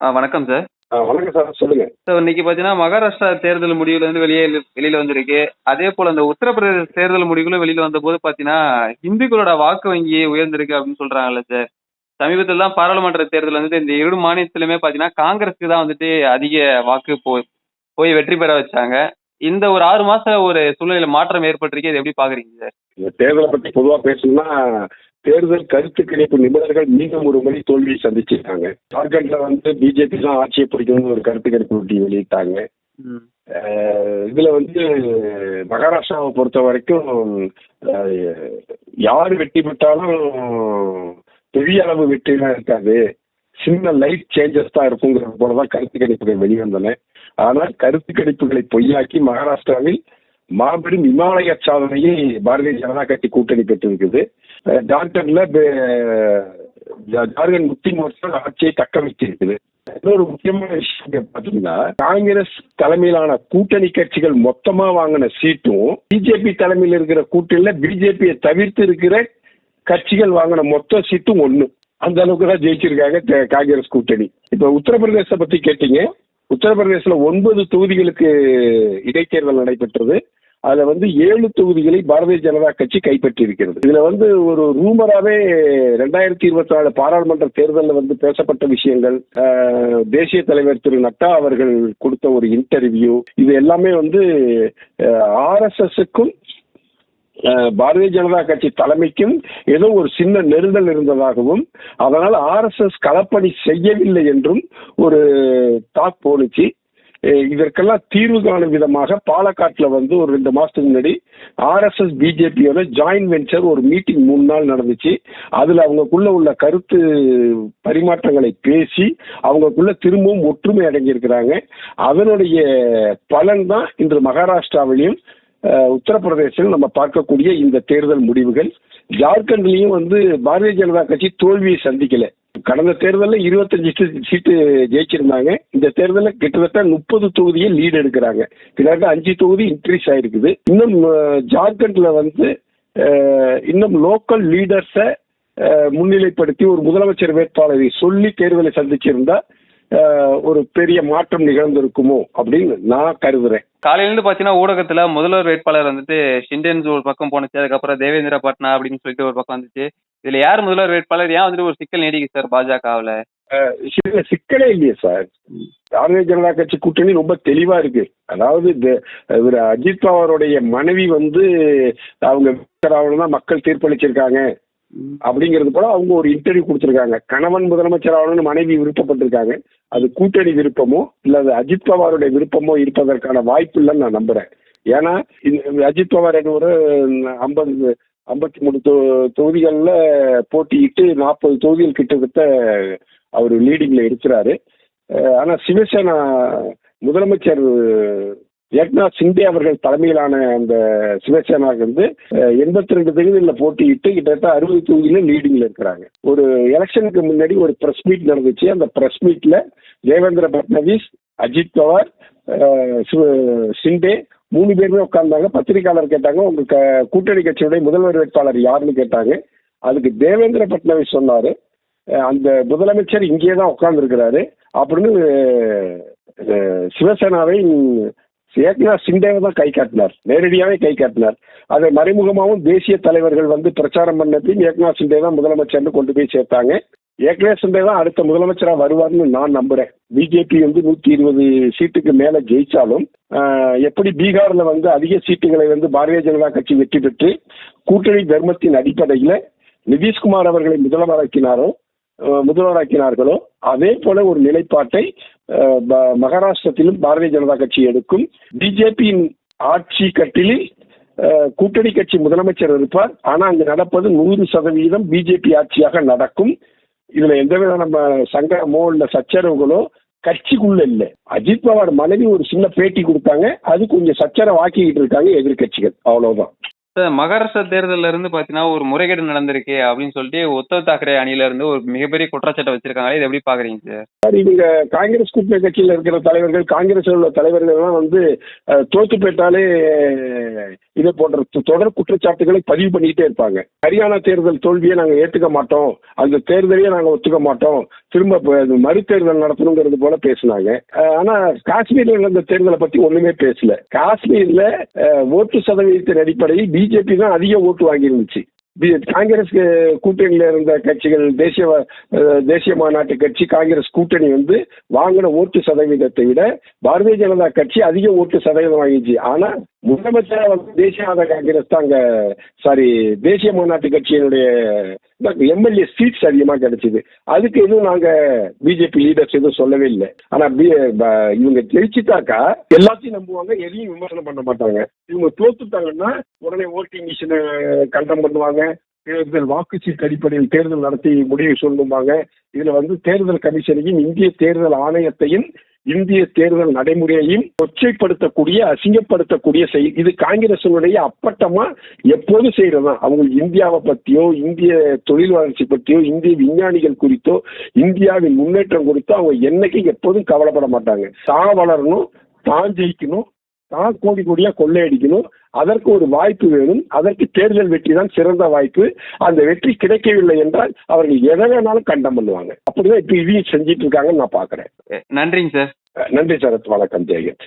ஆ வணக்கம் சார் வணக்கம் சார் சொல்லுங்க. சார் இன்னைக்கு பார்த்தீங்கன்னா மகாராஷ்டிரா தேர்தல் முடிவுல வந்து வெளியே வெளியில வந்திருக்கு. அதே போல இந்த உத்தரப்பிரதேச தேர்தல் முடிவுகளும் வெளியில வந்தபோது பார்த்தீங்கன்னா இந்துக்களோட வாக்கு வங்கி உயர்ந்திருக்கு அப்படின்னு சொல்றாங்கல்ல சார் சமீபத்தில் தான் பாராளுமன்ற தேர்தல் வந்துட்டு இந்த இரு மாநிலத்திலுமே பார்த்தீங்கன்னா காங்கிரஸுக்கு தான் வந்துட்டு அதிக வாக்கு போய் போய் வெற்றி பெற வச்சாங்க. இந்த ஒரு ஆறு மாச ஒரு சூழ்நிலையில மாற்றம் ஏற்பட்டிருக்கு. இது எப்படி பாக்குறீங்க சார் தேர்தலை பற்றி பொதுவாக பேசணும்னா தேர்தல் கருத்து கணிப்பு நிபுணர்கள் மீண்டும் ஒரு முறை தோல்வியை சந்திச்சிருக்காங்க. ஜார்க்கண்ட்ல வந்து பிஜேபி தான் ஆட்சியை பிடிக்கணும்னு ஒரு கருத்து கணிப்பு வெளியிட்டாங்க. இதுல வந்து மகாராஷ்டிராவை பொறுத்த வரைக்கும் யார் வெற்றி பெற்றாலும் பெரிய அளவு வெற்றிலாம் இருக்காது. சின்ன லைட் சேஞ்சஸ் தான் இருக்குங்கிறது போல தான் கருத்து கணிப்புகள் வெளிவந்தன. ஆனால் கருத்து கணிப்புகளை பொய்யாக்கி மகாராஷ்டிராவில் மாபெரும் இமாலய சாதனையை பாரதிய ஜனதா கட்சி கூட்டணி பெற்றிருக்குது. ஜார்க்கண்ட்ல ஜார்கண்ட் ஜார்க்கண்ட் முக்தி மோர்ச்சா ஆட்சியை தக்க வைத்திருக்குது இன்னொரு முக்கியமான விஷயம் பாத்தீங்கன்னா காங்கிரஸ் தலைமையிலான கூட்டணி கட்சிகள் மொத்தமா வாங்கின சீட்டும் பிஜேபி தலைமையில் இருக்கிற கூட்டணியில பிஜேபியை தவிர்த்து இருக்கிற கட்சிகள் வாங்கின மொத்த சீட்டும் ஒண்ணு. அந்த அளவுக்கு தான் ஜெயிச்சிருக்காங்க காங்கிரஸ் கூட்டணி. இப்ப உத்தரப்பிரதேச பத்தி கேட்டீங்க. உத்தரப்பிரதேசல ஒன்பது தொகுதிகளுக்கு இடைத்தேர்தல் நடைபெற்றது. அதுல வந்து ஏழு தொகுதிகளை பாரதிய ஜனதா கட்சி கைப்பற்றி இருக்கிறது இதுல வந்து ஒரு ரூமராவே ரெண்டாயிரத்தி இருபத்தி நாலு பாராளுமன்ற தேர்தலில் வந்து பேசப்பட்ட விஷயங்கள் தேசிய தலைவர் திரு நட்டா அவர்கள் கொடுத்த ஒரு இன்டர்வியூ இது எல்லாமே வந்து ஆர்எஸ்எஸ்க்கும் பாரதிய ஜனதா கட்சி தலைமைக்கும் ஏதோ ஒரு சின்ன நெருடல் இருந்ததாகவும் அதனால் ஆர்எஸ்எஸ் களப்பணி செய்யவில்லை என்றும் ஒரு டாக் போனுச்சு இதற்கெல்லாம் தீர்வு காணும் விதமாக பாலக்காட்டில் வந்து ஒரு ரெண்டு மாசத்துக்கு முன்னாடி ஆர்எஸ்எஸ் பிஜேபியோட ஜாயின்ட் வெஞ்சர் ஒரு மீட்டிங் மூணு நாள் நடந்துச்சு. அதுல அவங்களுக்குள்ள உள்ள கருத்து பரிமாற்றங்களை பேசி அவங்களுக்குள்ள திரும்பவும் ஒற்றுமை அடங்கியிருக்கிறாங்க. அதனுடைய பலன் தான் இன்று மகாராஷ்டிராவிலையும் உத்தரப்பிரதேசத்தில் நம்ம பார்க்கக்கூடிய இந்த தேர்தல் முடிவுகள். ஜார்க்கண்ட்லயும் வந்து பாரதிய ஜனதா கட்சி தோல்வியை சந்திக்கல. கடந்த தேர்தலில் இருபத்தஞ்சு சீட்டு ஜெயிச்சிருந்தாங்க. இந்த தேர்தலில் கிட்டத்தட்ட முப்பது தொகுதியை லீடு எடுக்கிறாங்க. கிட்டத்தட்ட அஞ்சு தொகுதி இன்க்ரீஸ் ஆயிருக்குது. இன்னும் ஜார்க்கண்ட்ல வந்து இன்னும் லோக்கல் லீடர்ஸை முன்னிலைப்படுத்தி ஒரு முதலமைச்சர் வேட்பாளரை சொல்லி தேர்தலை சந்திச்சிருந்தா ஒரு பெரிய மாற்றம் நிகழ்ந்திருக்குமோ அப்படின்னு நான் கருதுறேன். காலையில இருந்து பாத்தீங்கன்னா ஊடகத்துல முதல்வர் வேட்பாளர் வந்துட்டு ஷிண்டன்ஸ் ஒரு பக்கம் போனுச்சு அதுக்கப்புறம் தேவேந்திர பட்னா அப்படின்னு சொல்லிட்டு ஒரு பக்கம் வந்துச்சு. இதுல யார் முதல்வர் வேட்பாளர்? ஏன் வந்துட்டு ஒரு சிக்கல் நீடிக்கு சார் பாஜகவுல? சிக்கலே இல்லையே சார். பாரதிய ஜனதா கட்சி கூட்டணி ரொம்ப தெளிவா இருக்கு. அதாவது இவர் அஜித் பவாருடைய மனைவி வந்து அவங்க தான் மக்கள் தீர்ப்பளிச்சிருக்காங்க. அப்படிங்கிறது போல அவங்க ஒரு இன்டர்வியூ கொடுத்துருக்காங்க. கணவன் முதலமைச்சர் ஆகணும்னு மனைவி விருப்பப்பட்டிருக்காங்க. அது கூட்டணி விருப்பமோ இல்ல அது அஜித் பவாருடைய விருப்பமோ இருப்பதற்கான வாய்ப்பு இல்லைன்னு நான் நம்புறேன். ஏன்னா இந்த அஜித் பவார் என்ன ஒரு ஐம்பது ஐம்பத்தி மூணு தொ தொகுதிகளில் போட்டியிட்டு நாற்பது தொகுதிகள் கிட்டத்தட்ட அவர் லீடிங்ல இருக்கிறாரு. ஆனால் ஆனா சிவசேனா முதலமைச்சர் ஏக்நாத் சிண்டே அவர்கள் தலைமையிலான அந்த சிவசேனா வந்து எண்பத்தி ரெண்டு தொகுதிகளில் போட்டியிட்டு கிட்டத்தட்ட அறுபது தொகுதியில லீடிங்ல இருக்கிறாங்க. ஒரு எலெக்ஷனுக்கு முன்னாடி ஒரு பிரஸ் மீட் நடந்துச்சு. அந்த பிரஸ் மீட்ல தேவேந்திர பட்னவிஸ் அஜித் பவார் சிவ- சிண்டே மூணு பேருமே உட்கார்ந்தாங்க. பத்திரிகையாளர் கேட்டாங்க. உங்க க- கூட்டணி கட்சியுடைய முதல்வர் வேட்பாளர் யாருன்னு கேட்டாங்க. அதுக்கு தேவேந்திர பட்னவிஸ் சொன்னாரு. அந்த முதலமைச்சர் இங்கே தான் உட்கார்ந்துருக்கிறாரு. அப்படின்னு சிவசேனாவை ஏக்நாத் சிண்டேவை தான் கை காட்டினார். நேரடியாகவே கை காட்டினார். அதை மறைமுகமாகவும் தேசிய தலைவர்கள் வந்து பிரச்சாரம் பண்ணதையும் ஏக்நாத் சிண்டே தான் முதலமைச்சர்னு கொண்டு போய் சேர்த்தாங்க. ஏக்நாத் சிண்டே தான் அடுத்த முதலமைச்சராக வருவார்னு நான் நம்புறேன். பிஜேபி வந்து நூற்றி இருபது சீட்டுக்கு மேலே ஜெயிச்சாலும் எப்படி பீகார்ல வந்து அதிக சீட்டுகளை வந்து பாரதிய ஜனதா கட்சி வெற்றி பெற்று கூட்டணி தர்மத்தின் அடிப்படையில் நிதிஷ்குமார் அவர்களை முதல்வராக்கினாரோ முதல்வராக்கினார்களோ அதே போல ஒரு நிலைப்பாட்டை ப- மகாராஷ்டிரத்திலும் பாரதிய ஜனதா கட்சி எடுக்கும். பிஜேபியின் ஆட்சி கட்டிலில் கூட்டணி கட்சி முதலமைச்சர் இருப்பார். ஆனா அங்கு நடப்பது நூறு சதவீதம் பிஜேபி ஆட்சியாக நடக்கும். இதுல எந்தவித நம்ம சங்கடமோ இல்ல சச்சரவுகளோ கட்சிக்குள்ள இல்ல. அஜித் பவார் மனைவி ஒரு சின்ன பேட்டி கொடுத்தாங்க. அது கொஞ்சம் சச்சரவாக்கிக்கிட்டு இருக்காங்க எதிர்க்கட்சிகள். அவ்வளவுதான். சார் மகாராஷ்டிரா தேர்தல்ல இருந்து பாத்தீங்கன்னா ஒரு முறைகேடு நடந்திருக்கு அப்படின்னு சொல்லிட்டு உத்தவ் தாக்கரே அணியில இருந்து ஒரு மிகப்பெரிய குற்றச்சாட்டை வச்சிருக்காங்க. இதை எப்படி பாக்குறீங்க சார்? சார் இவங்க காங்கிரஸ் கூட்டணி கட்சியில் இருக்கிற தலைவர்கள் காங்கிரஸ் உள்ள தலைவர்கள்லாம் வந்து தோத்து போயிட்டாலே இதை போன்ற தொடர் குற்றச்சாட்டுகளை பதிவு பண்ணிக்கிட்டே இருப்பாங்க. ஹரியானா தேர்தல் தோல்வியை நாங்கள் ஏற்றுக்க மாட்டோம். அந்த தேர்தலையே நாங்கள் ஒத்துக்க மாட்டோம். திரும்ப மறுதேர்தல் நடத்தணுங்கிறது போல பேசினாங்க. ஆனா காஷ்மீர்ல நடந்த தேர்தலை பத்தி ஒண்ணுமே பேசல. காஷ்மீர்ல ஓட்டு சதவீதத்தின் அடிப்படையில் பிஜேபி தான் அதிக ஓட்டு வாங்கியிருந்துச்சு. பி- காங்கிரஸ் கூட்டணியில இருந்த கட்சிகள் தேசிய தேசிய மாநாட்டு கட்சி காங்கிரஸ் கூட்டணி வந்து வாங்கின ஓட்டு சதவீதத்தை விட பாரதிய ஜனதா கட்சி அதிக ஓட்டு சதவீதம் வாங்கிச்சு. ஆனா முதலமைச்சரா வந்து தேசிய காங்கிரஸ் தான் அங்க சாரி தேசிய மாநாட்டு கட்சியினுடைய எம்எல்ஏ சீட்ஸ் அதிகமா கிடைச்சது. அதுக்கு எதுவும் நாங்க பிஜேபி லீடர்ஸ் எதுவும் சொல்லவே இல்லை. ஆனா இவங்க ஜெயிச்சுட்டாக்கா எல்லாத்தையும் நம்புவாங்க எதையும் விமர்சனம் பண்ண மாட்டாங்க. இவங்க தோத்துட்டாங்கன்னா உடனே ஓட்டிங் மிஷினை கண்டம் பண்ணுவாங்க. தேர்தல் வாக்குச்சீட்டு அடிப்படையில் தேர்தல் நடத்தி முடிவு சொல்லுவாங்க இதுல வந்து தேர்தல் கமிஷனையும் இந்திய தேர்தல் ஆணையத்தையும் இந்திய தேர்தல் நடைமுறையையும் கொச்சைப்படுத்தக்கூடிய அசிங்கப்படுத்தக்கூடிய செயல் இது காங்கிரசினுடைய அப்பட்டமா எப்போதும் செய்யறதுதான் அவங்க இந்தியாவை பத்தியோ இந்திய தொழில் வளர்ச்சி பத்தியோ இந்திய விஞ்ஞானிகள் குறித்தோ இந்தியாவின் முன்னேற்றம் குறித்தோ அவங்க என்னைக்கும் எப்போதும் கவலைப்பட மாட்டாங்க. தான் வளரணும் தான் ஜெயிக்கணும் தான் கோடி கோடியா கொள்ளையடிக்கணும். அதற்கு ஒரு வாய்ப்பு வேணும். அதற்கு தேர்தல் வெற்றி தான் சிறந்த வாய்ப்பு. அந்த வெற்றி கிடைக்கவில்லை என்றால் அவர்கள் எதை வேணாலும் கண்டம் பண்ணுவாங்க. அப்படிதான் இப்ப இதையும் செஞ்சிட்டு இருக்காங்கன்னு நான் பாக்குறேன் நன்றிங்க சார். நன்றி சரத் வணக்கம். ஜெயகன்